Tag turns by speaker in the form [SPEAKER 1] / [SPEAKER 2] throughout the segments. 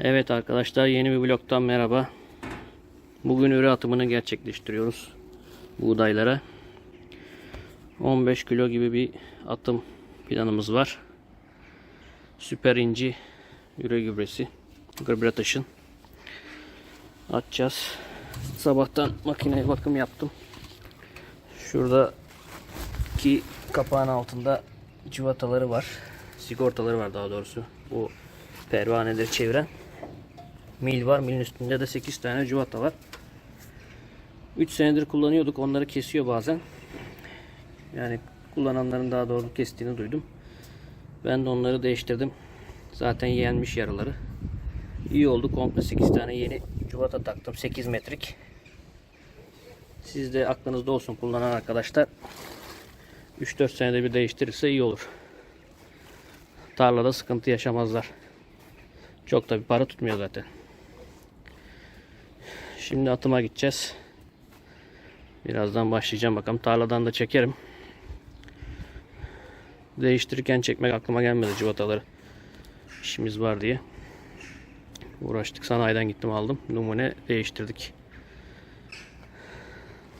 [SPEAKER 1] Evet arkadaşlar yeni bir bloktan merhaba. Bugün üre atımını gerçekleştiriyoruz buğdaylara. 15 kilo gibi bir atım planımız var. Süper inci üre gübresi. Gübre taşın. Atacağız. Sabahtan makineye bakım yaptım. Şurada ki kapağın altında civataları var. Sigortaları var daha doğrusu. Bu pervaneleri çeviren mil var. Milin üstünde de 8 tane civata var. 3 senedir kullanıyorduk. Onları kesiyor bazen. Yani kullananların daha doğru kestiğini duydum. Ben de onları değiştirdim. Zaten yenmiş yaraları. İyi oldu. Komple 8 tane yeni civata taktım. 8 metrik. Siz de aklınızda olsun kullanan arkadaşlar. 3-4 senede bir değiştirirse iyi olur. Tarlada sıkıntı yaşamazlar. Çok da bir para tutmuyor zaten. Şimdi atıma gideceğiz. Birazdan başlayacağım bakalım. Tarladan da çekerim. Değiştirirken çekmek aklıma gelmedi civataları. İşimiz var diye. Uğraştık. Sanayiden gittim aldım. Numune değiştirdik.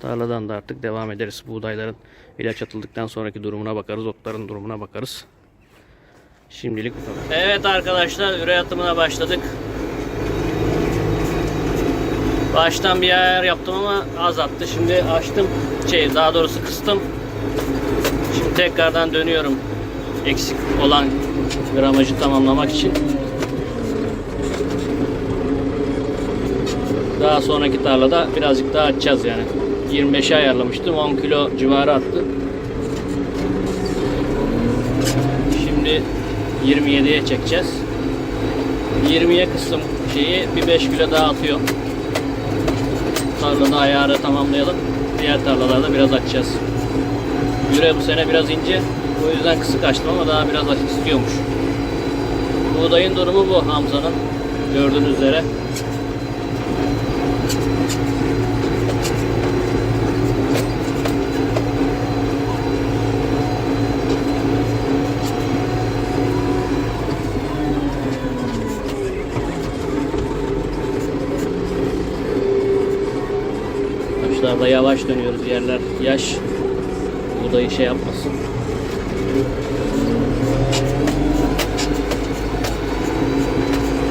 [SPEAKER 1] Tarladan da artık devam ederiz. Buğdayların ilaç atıldıktan sonraki durumuna bakarız. Otların durumuna bakarız. Şimdilik bu kadar. Evet arkadaşlar üre atımına başladık. Baştan bir ayar yaptım ama az attı. Şimdi açtım. Şey daha doğrusu kıstım. Şimdi tekrardan dönüyorum. Eksik olan gramajı tamamlamak için. Daha sonraki tarlada birazcık daha açacağız yani. 25'e ayarlamıştım. 10 kilo civarı attı. Şimdi 27'ye çekeceğiz. 20'ye kıstım şeyi bir 5 kilo daha atıyor. Tarlada ayarı tamamlayalım. Diğer tarlalarda biraz açacağız. Yüre bu sene biraz ince. O yüzden kısık açtım ama daha biraz açık istiyormuş. Buğdayın durumu bu Hamza'nın. Gördüğünüz üzere. Taşlarda yavaş dönüyoruz. Yerler yaş. Buğdayı şey yapmasın.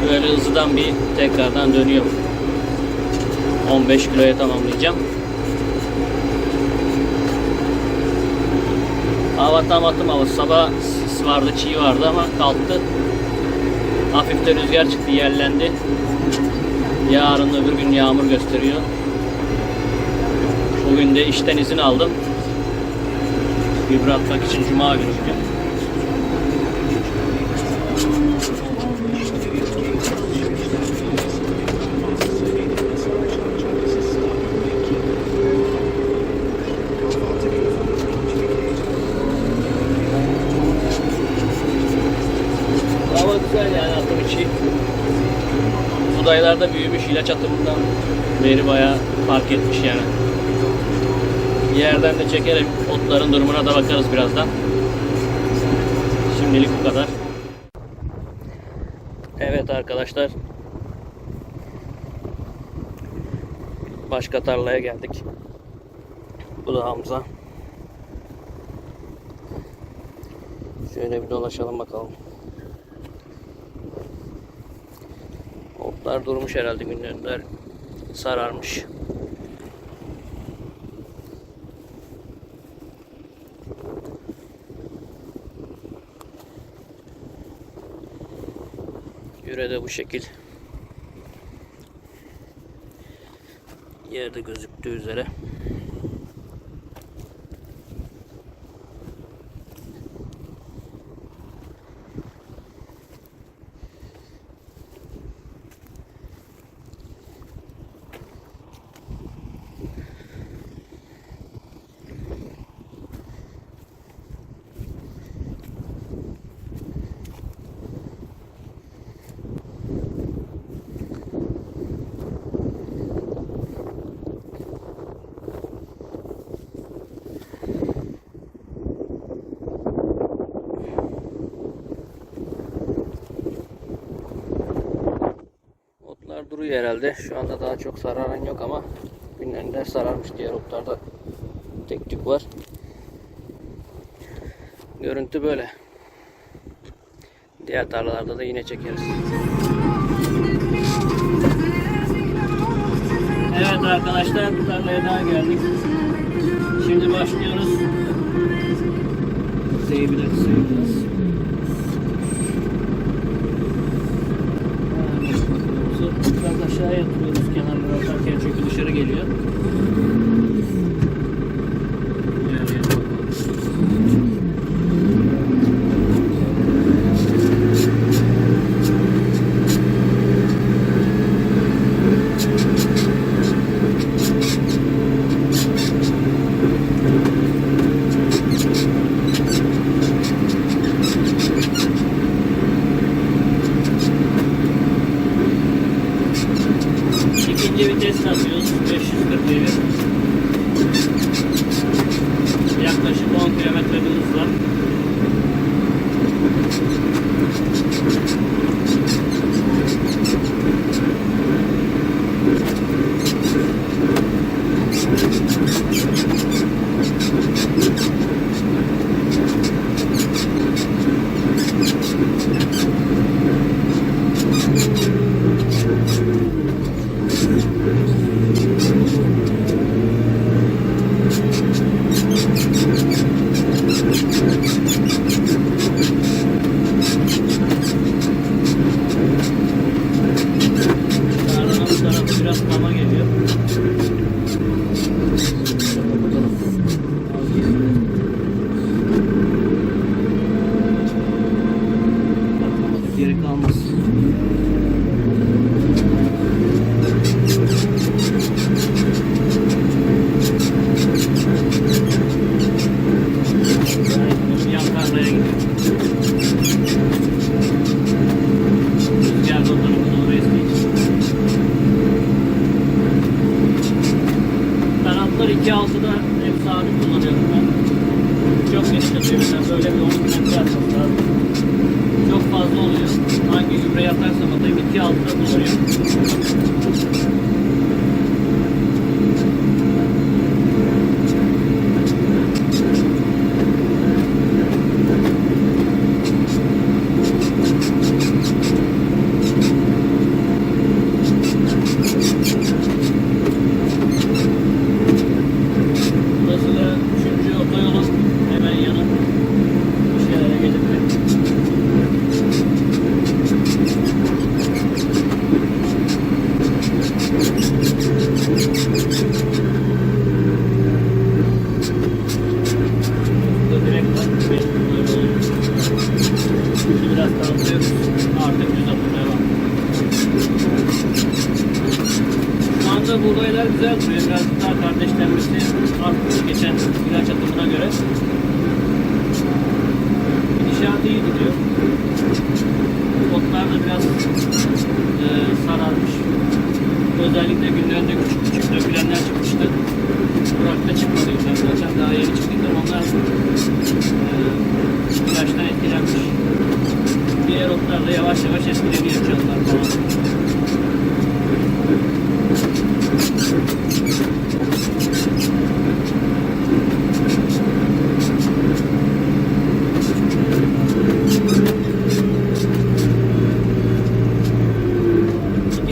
[SPEAKER 1] Böyle hızlıdan bir tekrardan dönüyorum. 15 kiloya tamamlayacağım. Hava tam atım havası. Sabah sis vardı, çiğ vardı ama kalktı. Hafif de rüzgar çıktı, yerlendi. Yarın öbür gün yağmur gösteriyor. Bugün de işten izin aldım. Gübre atmak için cuma günü bugün. Budaylarda büyümüş ilaç atımından beri bayağı fark etmiş yani. Yerden de çekerim. Otların durumuna da bakarız birazdan. Şimdilik bu kadar. Evet arkadaşlar. Başka tarlaya geldik. Bu da Hamza. Şöyle bir dolaşalım bakalım. Otlar durmuş herhalde günlerdir. Sararmış. Yüre de bu şekil. Yerde gözüktüğü üzere. Duruyor herhalde. Şu anda daha çok sararan yok ama günlerinde sararmış diğer otlarda tek tük var. Görüntü böyle. Diğer tarlalarda da yine çekeriz. Evet arkadaşlar tarlaya daha geldik. Şimdi başlıyoruz. Seyirler, seyirler. Biraz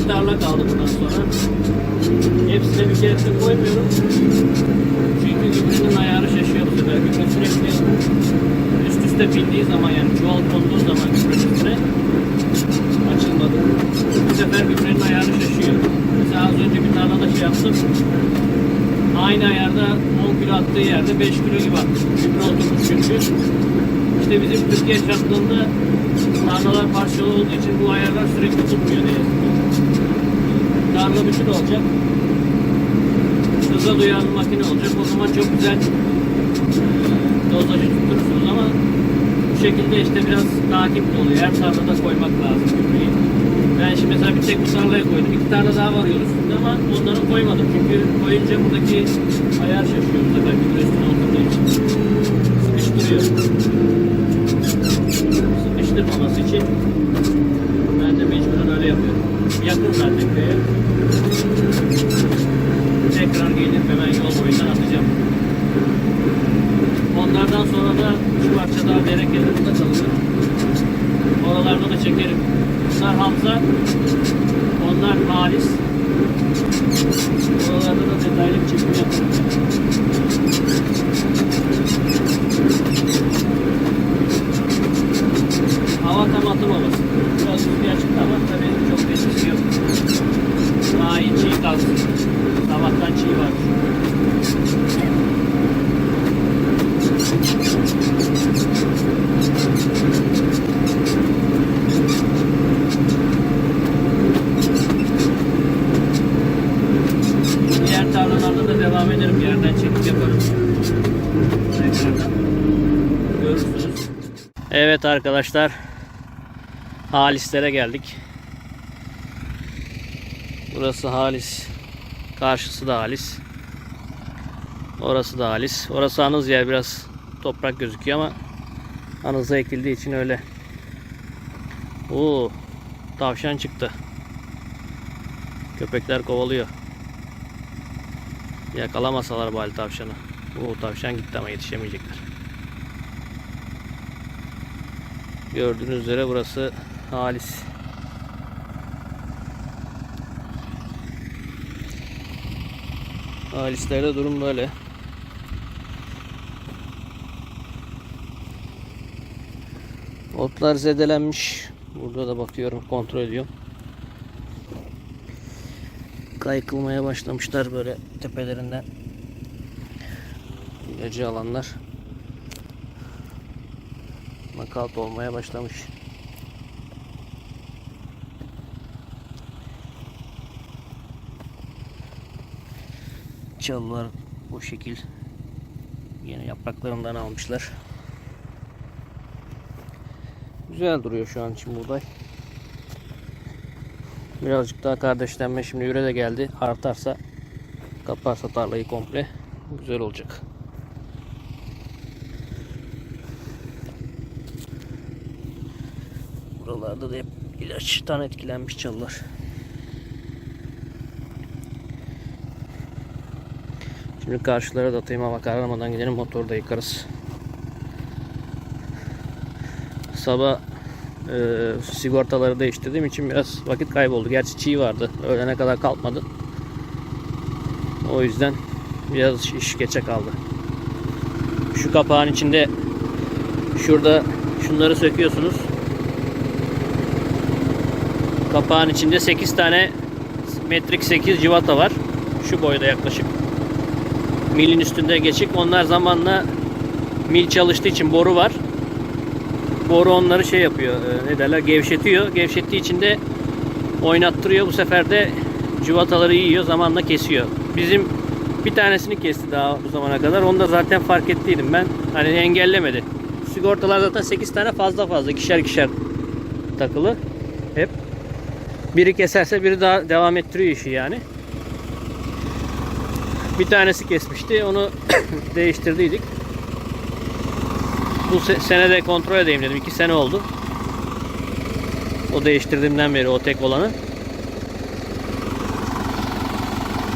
[SPEAKER 1] İki tarla kaldı bundan sonra. Hepsine bir kere de koymuyorum. Çünkü gübrenin ayarı şaşıyor bu sefer. Gübre sürekli üst üste bindiği zaman yani çuval konduğu zaman gübrenin üstüne açılmadı. Bu sefer gübrenin ayarı şaşıyor. Mesela az önce bir tarlada şey yaptım. Aynı ayarda 10 kilo attığı yerde 5 kilo gibi attı. Gübre oturmuş çünkü. İşte bizim Türkiye şartlarında tarlalar parçalı olduğu için bu ayarlar sürekli tutmuyor diye. Tarla bütün olacak. Hıza duyan makine olacak. O zaman çok güzel dozajı tutturursunuz ama bu şekilde işte biraz takipli oluyor. Her tarlada koymak lazım gübreyi. Ben şimdi mesela bir tek bu tarlaya koydum. İki tarla daha var üstünde ama onları koymadım. Çünkü koyunca buradaki ayar şaşıyor bu sefer gübre üstüne oturduğu için. Sıkıştırıyor. Sıkıştırmaması için ben de mecburen öyle yapıyorum. Yakın zaten köye. Tekrar gelip hemen yol boyundan atacağım. Onlardan sonra da bir parça daha dere kenarında kalıyor. Oralarda da çekerim. Bunlar Hamza, onlar Halis. Oralarda da detaylı bir çekim yaparım. Hava tam atım havası. Biraz rüzgar çıktı ama tabii çok bir etkisi yok. Daha iyi çiğ kalsın. Sabahtan çiğ var. Diğer tarlalarda da devam ederim. Yerden çekim yaparım. Tekrardan. Evet arkadaşlar. Halislere geldik. Burası Halis. Karşısı da Halis. Orası da Halis. Orası Anız yer biraz toprak gözüküyor ama Anız'a ekildiği için öyle. Oo, tavşan çıktı. Köpekler kovalıyor. Yakalamasalar bari tavşanı. Oo, tavşan gitti ama yetişemeyecekler. Gördüğünüz üzere burası Halis. Halislerde durum böyle. Otlar zedelenmiş. Burada da bakıyorum, kontrol ediyorum. Kaykılmaya başlamışlar böyle tepelerinden. İlacı alanlar. Nakalt olmaya başlamış. Çalılar bu şekil. Yine yapraklarından almışlar. Güzel duruyor şu an için buğday. Birazcık daha kardeşlenme şimdi üre de geldi. Artarsa kaparsa tarlayı komple güzel olacak. Buralarda da hep ilaçtan etkilenmiş çalılar. Şimdi karşılara da atayım hava kararmadan gidelim motoru da yıkarız. Sabah e, sigortaları değiştirdiğim için biraz vakit kayboldu. Gerçi çiğ vardı. Öğlene kadar kalkmadı. O yüzden biraz iş geçe kaldı. Şu kapağın içinde şurada şunları söküyorsunuz. Kapağın içinde 8 tane metrik 8 civata var. Şu boyda yaklaşık. Milin üstünde geçik. Onlar zamanla mil çalıştığı için boru var. Boru onları şey yapıyor. e, Ne derler? Gevşetiyor. Gevşettiği için de oynattırıyor. Bu sefer de civataları yiyor. Zamanla kesiyor. Bizim bir tanesini kesti daha bu zamana kadar. Onu da zaten fark ettiydim ben. Hani engellemedi. Sigortalar zaten 8 tane fazla fazla. ikişer ikişer takılı. Hep. Biri keserse biri daha devam ettiriyor işi yani. Bir tanesi kesmişti. Onu değiştirdiydik. Bu se- sene de kontrol edeyim dedim. 2 sene oldu. O değiştirdiğimden beri o tek olanı.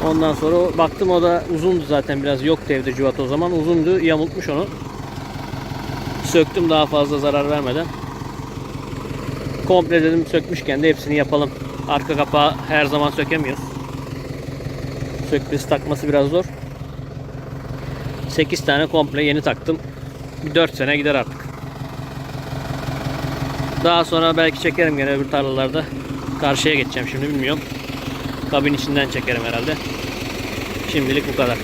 [SPEAKER 1] Ondan sonra baktım o da uzundu zaten biraz yoktu evde cıvata o zaman. Uzundu yamultmuş onu. Söktüm daha fazla zarar vermeden. Komple dedim sökmüşken de hepsini yapalım. Arka kapağı her zaman sökemiyoruz. Sökmesi takması biraz zor. 8 tane komple yeni taktım. Bir 4 sene gider artık. Daha sonra belki çekerim gene öbür tarlalarda. Karşıya geçeceğim şimdi bilmiyorum. Kabin içinden çekerim herhalde. Şimdilik bu kadar.